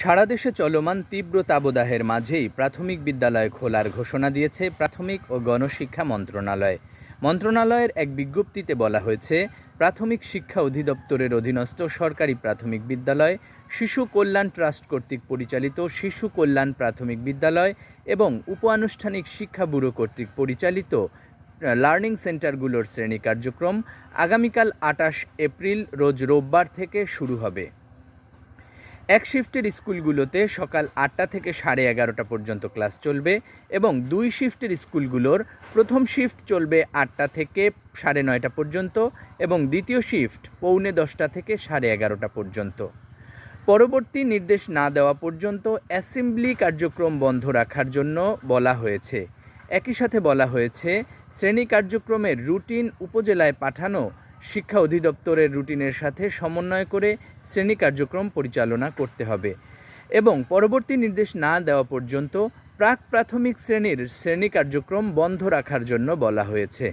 সারা দেশে চলমান তীব্র তাবদাহের মাঝেই প্রাথমিক বিদ্যালয় খোলার ঘোষণা দিয়েছে প্রাথমিক ও গণশিক্ষা মন্ত্রণালয়। মন্ত্রণালয়ের এক বিজ্ঞপ্তিতে বলা হয়েছে, প্রাথমিক শিক্ষা অধিদপ্তরের অধীনস্থ সরকারি প্রাথমিক বিদ্যালয়, শিশু কল্যাণ ট্রাস্ট কর্তৃক পরিচালিত শিশু কল্যাণ প্রাথমিক বিদ্যালয় এবং উপ আনুষ্ঠানিক শিক্ষা ব্যুরো কর্তৃক পরিচালিত লার্নিং সেন্টারগুলোর শ্রেণি কার্যক্রম আগামীকাল আটাশ এপ্রিল, রোজ রোববার থেকে শুরু হবে। এক শিফটের স্কুলগুলোতে সকাল আটটা থেকে সাড়ে এগারোটা পর্যন্ত ক্লাস চলবে এবং দুই শিফটের স্কুলগুলোর প্রথম শিফট চলবে আটটা থেকে সাড়ে নয়টা পর্যন্ত এবং দ্বিতীয় শিফট পৌনে দশটা থেকে সাড়ে এগারোটা পর্যন্ত। পরবর্তী নির্দেশ না দেওয়া পর্যন্ত অ্যাসেম্বলি কার্যক্রম বন্ধ রাখার জন্য বলা হয়েছে। একই সাথে বলা হয়েছে, শ্রেণি কার্যক্রমের রুটিন উপজেলায় পাঠানো শিক্ষা অধিদপ্তরের রুটিনের সাথে সমন্বয় করে শ্রেণি কার্যক্রম পরিচালনা করতে হবে এবং পরবর্তী নির্দেশ না দেওয়া পর্যন্ত প্রাক প্রাথমিক শ্রেণির শ্রেণি কার্যক্রম বন্ধ রাখার জন্য বলা হয়েছে।